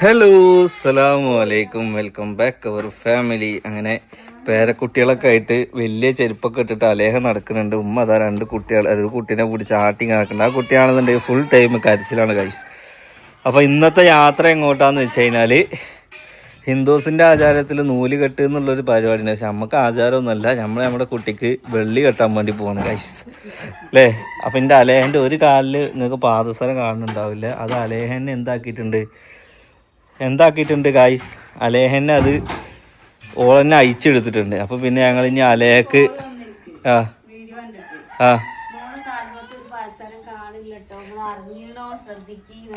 Hello അസ്സലാമു അലൈക്കും. Welcome back അവർ family അങ്ങനെ പേരക്കുട്ടികളൊക്കെ ആയിട്ട് വലിയ ചെരുപ്പൊക്കെ ഇട്ടിട്ട് അലേഹം നടക്കുന്നുണ്ട്. ഉമ്മ അതാ രണ്ട് കുട്ടികൾ ഒരു കുട്ടീനെ പിടിച്ച് ആട്ടിങ് നടക്കുന്നുണ്ട് ആ കുട്ടിയാണെന്നുണ്ടെങ്കിൽ ഫുൾ ടൈം കരച്ചിലാണ് കൈസ് അപ്പോൾ ഇന്നത്തെ യാത്ര എങ്ങോട്ടാന്ന് വെച്ച് കഴിഞ്ഞാൽ ഹിന്ദുസിന്റെ ആചാരത്തിൽ നൂൽ കെട്ട് എന്നുള്ളൊരു പരിപാടിയാണ് പക്ഷെ നമുക്ക് ആചാരമൊന്നുമല്ല. നമ്മൾ നമ്മുടെ കുട്ടിക്ക് വെള്ളി കെട്ടാൻ വേണ്ടി പോകണം കൈസ് അല്ലേ അപ്പം എന്റെ അലേഹന്റെ ഒരു കാലിൽ നിങ്ങൾക്ക് പാദസരം കാണുന്നുണ്ടാവില്ല. അത് അലേഹനെ എന്താക്കിയിട്ടുണ്ട്? എന്താക്കിയിട്ടുണ്ട് ഗായ്സ് അലേഹന്നെ അത് ഓളന്നെ അയച്ചെടുത്തിട്ടുണ്ട് അപ്പോൾ പിന്നെ ഞങ്ങൾ ഇനി അലേഹക്ക് ആ ആ.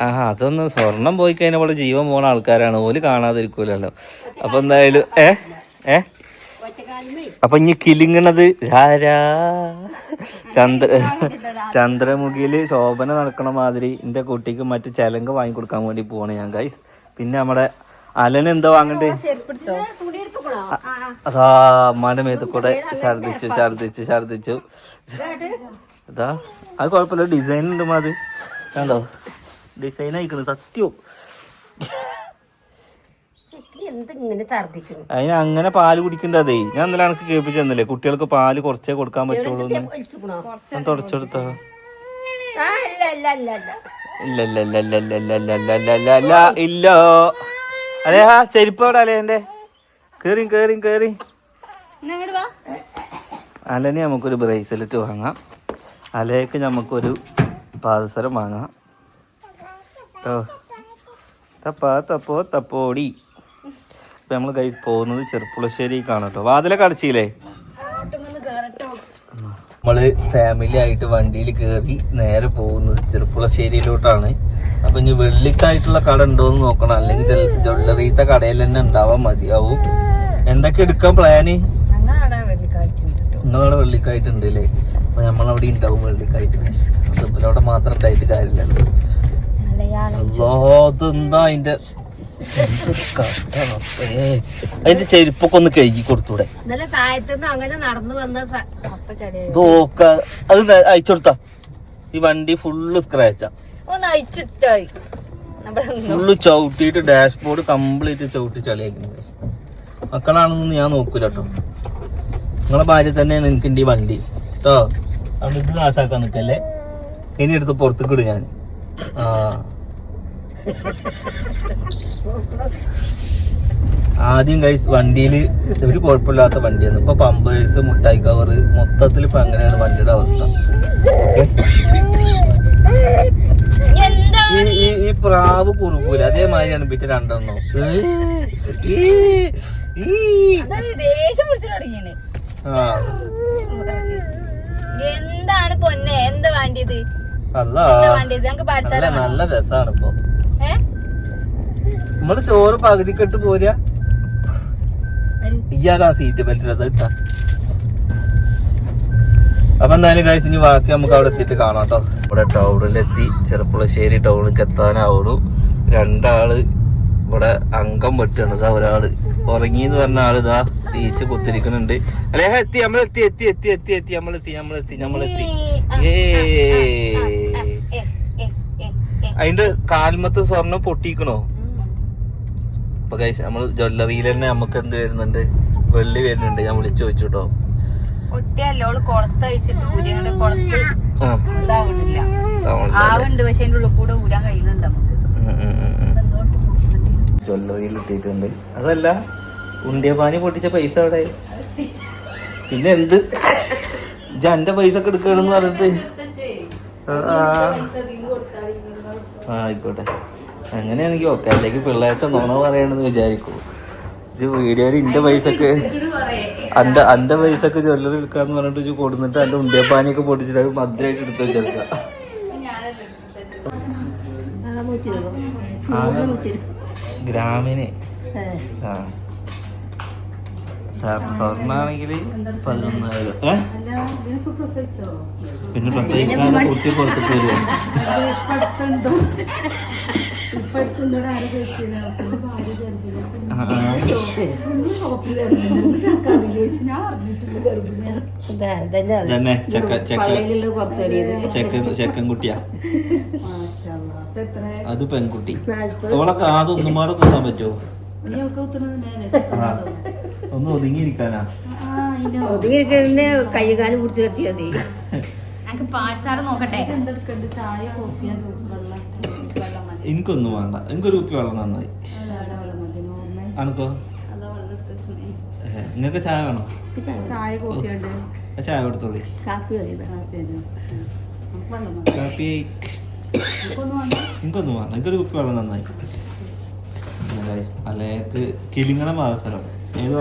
ആ അതൊന്നും സ്വർണം പോയി കഴിഞ്ഞാൽ ഇവിടെ ജീവൻ പോണ ആൾക്കാരാണ്. ഓൽ കാണാതിരിക്കൂലല്ലോ. അപ്പൊ എന്തായാലും ഏ? ഏ? അപ്പൊ ഇനി കിലിങ്ങണത് രാരാ ചന്ദ്ര ചന്ദ്രമുഖിയിൽ ശോഭന നടക്കണ മാതിരി എന്റെ കുട്ടിക്ക് മറ്റു ചെലങ്ക് വാങ്ങി കൊടുക്കാൻ വേണ്ടി പോവാണ് ഞാൻ ഗൈസ് പിന്നെ നമ്മുടെ അലൻ എന്താ വാങ്ങണ്ടേ? അതാ അമ്മാന്റെ മേത്ത് കൂടെ ഛർദിച്ചു ഛർദിച്ചു ഛർദിച്ചു അതാ അത് കുഴപ്പമില്ല ഡിസൈൻ ഉണ്ട് മാത് കണ്ടോ? ഡിസൈൻ ആയിക്കണ് സത്യവും. അതിന് അങ്ങനെ പാൽ കുടിക്കണ്ടതേ ഞാൻ ഇന്നലെ എനിക്ക് കേൾപ്പിച്ചു തന്നില്ലേ കുട്ടികൾക്ക് പാൽ കുറച്ചേ കൊടുക്കാൻ പറ്റുള്ളൂ തുടച്ചെടുത്തോ കേറി അലനെ നമുക്കൊരു ബ്രേസ്ലെറ്റ് വാങ്ങാം. അലയ്ക്ക് നമുക്കൊരു പാദസരം വാങ്ങാം. കേട്ടോ തപ്പാ തപ്പോ തപ്പോടി നമ്മൾ കൈ പോകുന്നത് ചെറുപ്പുളശ്ശേരിക്കാണ് കേട്ടോ വാതിലൊക്കെ അടച്ചില്ലേ? നമ്മൾ ഫാമിലി ആയിട്ട് വണ്ടിയിൽ കയറി നേരെ പോകുന്നത് ചെറുപ്പുളശ്ശേരിയിലോട്ടാണ്. അപ്പൊ ഇനി വെള്ളിക്കായിട്ടുള്ള കട ഉണ്ടോന്ന് നോക്കണം. അല്ലെങ്കിൽ ജ്വല്ലറിത്തെ കടയിൽ തന്നെ ഉണ്ടാവാൻ മതിയാവും. എന്തൊക്കെ എടുക്കാൻ പ്ലാന് നിങ്ങളവിടെ വെള്ളിക്കായിട്ടുണ്ട് അല്ലേ അപ്പൊ നമ്മളവിടെ ഉണ്ടാവും വെള്ളിക്കായിട്ട് അവിടെ മാത്രം ഉണ്ടായിട്ട് കാര്യമില്ലല്ലോ. അതെന്താ അതിന്റെ. അതിന്റെ ചെരുപ്പൊക്കെ ഒന്ന് കഴുകി കൊടുത്തൂടെ. ഇന്നലെ താഴത്തുനിന്ന് അങ്ങനെ നടന്നു വന്ന അത് അയച്ചുകൊടുത്ത അയച്ചു കൊടുത്താ. ഈ വണ്ടി ഫുള്ള് സ്ക്രാച്ച ഫുള്ള് ചവിട്ടിയിട്ട് ഡാഷ്ബോർഡ് കംപ്ലീറ്റ് ചവിട്ടി ചളിയാക്കുന്നു മക്കളാണെന്ന് ഞാൻ നോക്കൂല കേട്ടോ നിങ്ങളെ ഭാര്യ തന്നെയാണ് എനിക്ക് ഈ വണ്ടി. കേട്ടോ അവിടെ ഇത് നാശാക്കാൻ നിൽക്കല്ലേ ഇനി എടുത്ത് പുറത്തേക്ക് ഇടും ഞാൻ ആ. ആദ്യം കൈസ് വണ്ടിയിൽ ഒരു കുഴപ്പമില്ലാത്ത വണ്ടിയാണ്. ഇപ്പൊ പമ്പേഴ്സ് മുട്ടായി കവർ മൊത്തത്തിൽ ഇപ്പൊ അങ്ങനെയാണ് വണ്ടിയുടെ അവസ്ഥ. ഈ ഈ- പ്രാവ് കുറുക്കൂല അതേമാതിരിയാണ് ബിറ്റ് രണ്ടെണ്ണോ. എന്താണ് പൊന്നെ? എന്താ വേണ്ടിയത് അല്ല. നല്ല രസാണ് ഇപ്പൊ? നമ്മൾ ചോറ് പകുതിക്കെട്ട് പോരാ. ഇയാളാ സീറ്റ് ബെൽറ്റ് അത് ഇട്ടാ. അപ്പൊ എന്തായാലും കഴിച്ച് ഇനി ബാക്കി നമുക്ക് അവിടെ എത്തിയിട്ട് കാണാം കേട്ടോ ഇവിടെ ടൗണിലെത്തി ചെറുപ്പുളശ്ശേരി ടൗണിലേക്ക് എത്താനാവുള്ളൂ. രണ്ടാൾ ഇവിടെ അംഗം വെട്ടാണ് ഇതാ ഒരാൾ. ഉറങ്ങി എന്ന് പറഞ്ഞ ആൾ ഇതാ തീച്ച് കുത്തിരിക്കുന്നുണ്ട് അല്ലേ എത്തി നമ്മളെത്തി എത്തി എത്തി എത്തി എത്തി നമ്മളെത്തി നമ്മളെത്തി നമ്മളെത്തി ഏ. അതിന്റെ കാൽമത്ത് സ്വർണം പൊട്ടിക്കണോ? അപ്പൊ കഴിച്ച് നമ്മൾ ജ്വല്ലറിയിൽ തന്നെ നമുക്ക് എന്ത് വരുന്നുണ്ട്? വെള്ളി വരുന്നുണ്ട്. ഞാൻ വിളിച്ചു ചോദിച്ചു കേട്ടോ ഒട്ടിയല്ല? ഓൾ കൊളത്ത് അയച്ചിട്ട് ഊരിയുടെ കൊളത്ത് ആ. ഇതാവണില്ല. തവണ ആവുണ്ട് പക്ഷെ അതിന്റെ ഉള്ളിൽ കൂടെ ഊരാൻ കഴിയുന്നുണ്ട് നമുക്ക്. ഉം, ഉം, ഉം, ഉം. ഇപ്പൊ എന്തോട്ട് കുടിച്ചിട്ട് ജ്വല്ലറിയിൽ എത്തിയിട്ടുണ്ട്. അതല്ല ഉണ്ടിയപ്പാനി പൊട്ടിച്ച പൈസ അവിടെ പിന്നെ എന്ത്? ജന്റെ പൈസ ഒക്കെ എടുക്കണെന്ന് പറഞ്ഞിട്ട്. ആയിക്കോട്ടെ. അങ്ങനെയാണെങ്കിൽ ഓക്കെ അല്ലെങ്കിൽ പിള്ളേച്ച നോണ പറയണെന്ന് വിചാരിക്കൂ. ഇത് വീഡിയോയിൽ ഇന്റെ പൈസക്ക് അന്റെ അന്റെ പൈസക്ക് ജ്വല്ലറി എടുക്കാന്ന് പറഞ്ഞിട്ട് ഇത് കൊടുത്തിട്ട് അന്റെ ഉണ്ടിയപ്പാനിയൊക്കെ പൊടിച്ചിട്ട് അത് മധുരമായിട്ട് എടുത്ത് വെച്ചെടുക്ക ഗ്രാമിന്. ആ. സ്വർണാണെങ്കിൽ പതിനൊന്നായിരം. പിന്നെ പ്രസവിക്കാൻ കുട്ടി പുറത്തേക്ക് വരുമോ തന്നെ ചെക്കൻ ചെക്കൻ കുട്ടിയാ. അത് പെൺകുട്ടി. ഓളൊക്കെ അതൊന്നും മാറി കുത്താൻ പറ്റുമോ. ഒന്ന് ഒതുങ്ങിയിരിക്കാനാ? ഒതുങ്ങിയിരിക്കലിന് കൈകാലം കുറിച്ച് പാഴ്സാറ് നോക്കട്ടെ. എന്തെടുക്കണ്ട്? ചായ കോഫിയാ വെള്ളം. എനിക്കൊന്നും വേണ്ട. എനിക്കൊരു കുപ്പി വെള്ളം നന്നായി അനക്കോ നിങ്ങൾക്ക് ചായ വേണോ? ചായ കൊടുത്തോളി. കാപ്പി എനിക്കൊന്നും വേണ്ട. എനിക്കൊരു കുപ്പി വെള്ളം നന്നായി അല്ലേക്ക് കിളിങ്ങണ മാസരം ഏത്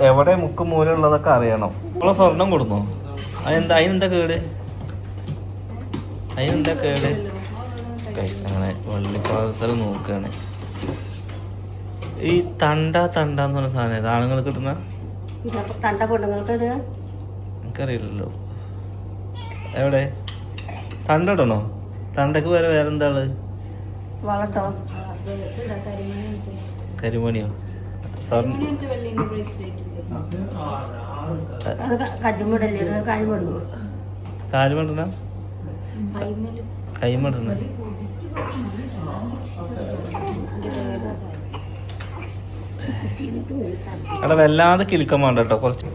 എവിടെ മുക്ക് മൂലമുള്ളതൊക്കെ അറിയണം. നമ്മളെ സ്വർണം കൊടുന്നോ? അതെന്താ? അതിനെന്താ കേട്? അതിനെന്താ കേട്? വള്ളിപ്പാസരം നോക്കുകയാണ് ഈ തണ്ട തണ്ട എന്ന് പറഞ്ഞ സാധനം ഏതാ? ആണുങ്ങൾ കിട്ടുന്ന? തണ്ട പെണ്ണുങ്ങൾക്ക് എനിക്കറിയില്ലല്ലോ. എവിടെ? തണ്ട ഇടണോ? തണ്ടക്ക് വരെ വേറെന്താൾ വളട്ടോ കരിമണിയോ? വെള്ളിന്റെ കൈമടണ അവിടെ വല്ലാതെ കിലുക്കം വേണ്ട കേട്ടോ കുറച്ച്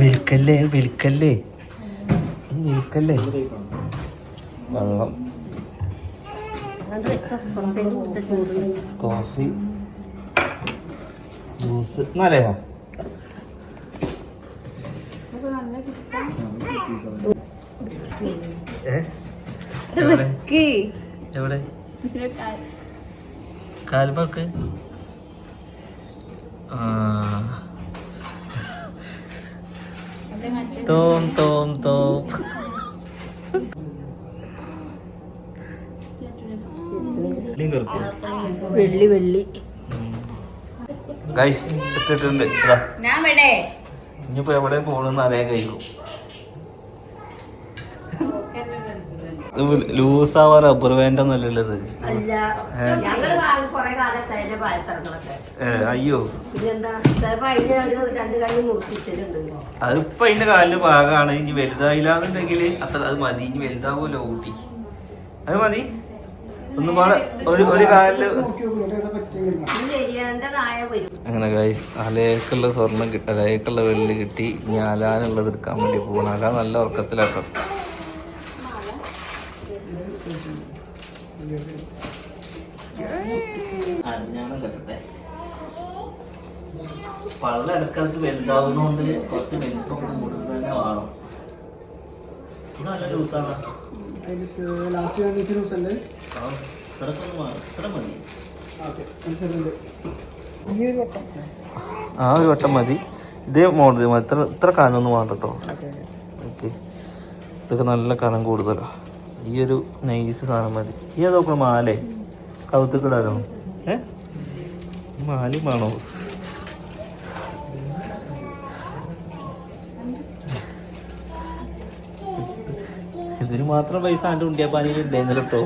വിൽക്കല്ലേ വിൽക്കല്ലേ? വിൽക്കല്ലേ? വെള്ളം. കോഫി. ജ്യൂസ്. നല്ലയാ ഏ എവിടെ? എവിടെ? കാൽമക്ക് ആ. തോം തോം തോം. വെള്ളി വെള്ളി. ഗൈസ് എത്തിയിട്ടുണ്ട്. ഇനിയിപ്പോ എവിടെ പോണെന്ന് അറിയാൻ കഴിയും. ലൂസാവാ റബ്ബർ ബാൻഡ് പായസങ്ങളൊക്കെ. അയ്യോ. അതിപ്പോ അതിന്റെ കാലിന് ഭാഗമാണ് ഇനി വലുതായില്ലാന്നുണ്ടെങ്കിൽ അത്ര അത് മതി. ഇനി വലുതാവുമല്ലോ ഊട്ടി അത് മതി. ഒന്നും പാടെ ഒരു ഒരു കാലിൽ. അങ്ങനെ ഗൈസ് അലയക്കുള്ള സ്വർണം കിട്ടി അലയേക്കുള്ള വെള്ളി കിട്ടി. ഞാലാനുള്ളത് അലാനുള്ളത് എടുക്കാൻ വേണ്ടി പോകണം അല്ല നല്ല ഉറക്കത്തിലാട്ടോ. പള്ള ഇടക്കാലത്ത് വലുതാവുന്നോണ്ട് കുറച്ച് വലിപ്പം കൂടുതൽ തന്നെ വേണം ഇത് നല്ല ലൂസാണ് ലാസ്റ്റ് അല്ലേ. ഇത്ര മതി. ഓക്കെ അനുസരിച്ചുണ്ട് ഈ ഒരു വട്ടം. ആ ഒരു വട്ടം മതി. ഇതേ മോഡൽ മതി. ഇത്ര ഇത്ര കനമൊന്നും വേണ്ട കേട്ടോ. Okay okay. ഇതൊക്കെ നല്ല കനം കൂടുതലാണ് ഈ ഒരു നൈസ് സാധനം മതി. ഈ അത് നോക്കണം മാലേ? കൗത്തുക്കിടാനോ ഏ? മാലയും വേണോ? ഇതിന് മാത്രം പൈസ ആണ്ട് ഉണ്ടിയാ പണി ഉണ്ടായിരുന്നില്ല കേട്ടോ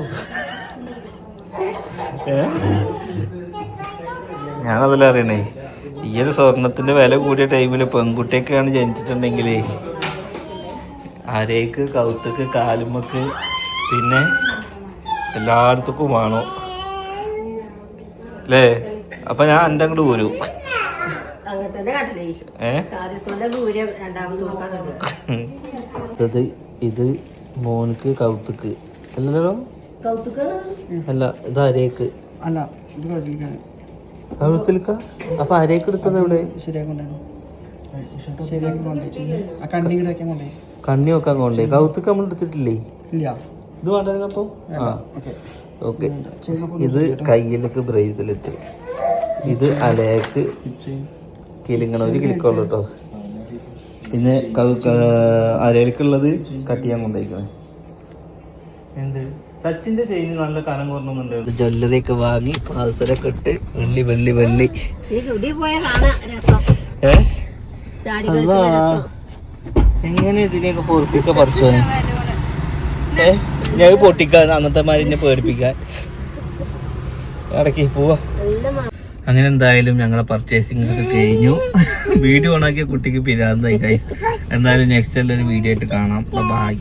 ഞാനതല്ല അറിയണേ. ഈ ഒരു സ്വർണത്തിന്റെ വില കൂടിയ ടൈമിൽ പെൺകുട്ടിയൊക്കെയാണ് ജനിച്ചിട്ടുണ്ടെങ്കിലേ അരേക്ക് കൗത്തക്ക് കാലുമക്ക് പിന്നെ എല്ലായിടത്തേക്കും വേണോ അല്ലേ അപ്പൊ ഞാൻ എന്റെ അങ്ങോട്ട് ഊരു ഏത് ഇത് മോനക്ക് കൗത്തുക്ക്. അല്ലല്ലോ? അല്ല ഇത് അരേക്ക്. അല്ല ഇത് കുഴപ്പമില്ല കഴുത്തിൽക്ക അപ്പൊ അരേക്ക് എടുത്തത് എവിടെ? കണ്ണി വെക്കാൻ കൊണ്ടേ കൗത്തക്ക് നമ്മൾ എടുത്തിട്ടില്ലേ? ഇല്ല. ഇത് വേണ്ടപ്പോ ആ. ഓക്കെ. ഓക്കെ. ഇത് കയ്യിലേക്ക് ബ്രേസ്ലെറ്റ് ഇത് അലയക്ക് കിലിങ്ങണ ഒരു കിലിക്കുള്ളൂ കേട്ടോ പിന്നെ അരയിലേക്കുള്ളത് കട്ട് ചെയ്യാൻ കൊണ്ടുപോയിക്കണേ. എന്ത്? സച്ചിന്റെ ചെയിൻ നല്ല കനം കുറഞ്ഞുണ്ട് ജ്വല്ലറി ഒക്കെ വാങ്ങി പാദസരൊക്കെ ഇട്ട് വെള്ളി വെള്ളി വെള്ളി. എങ്ങനെ ഇതിനെയൊക്കെ പൊറപ്പിക്ക പറിച്ചു ഏ? ഞാൻ പൊട്ടിക്കാൻ അന്നത്തെ മാതിരി എന്നെ പേടിപ്പിക്കാൻ ഇടയ്ക്ക് പോവാ. അങ്ങനെ എന്തായാലും ഞങ്ങളെ പർച്ചേസിംഗ് ഒക്കെ കഴിഞ്ഞു. വീഡിയോ ഓണാക്കിയ കുട്ടിക്ക് പിരാന്തായി ഗൈസ് എന്തായാലും നെക്സ്റ്റ് ഒരു വീഡിയോ ആയിട്ട് കാണാം. ബൈ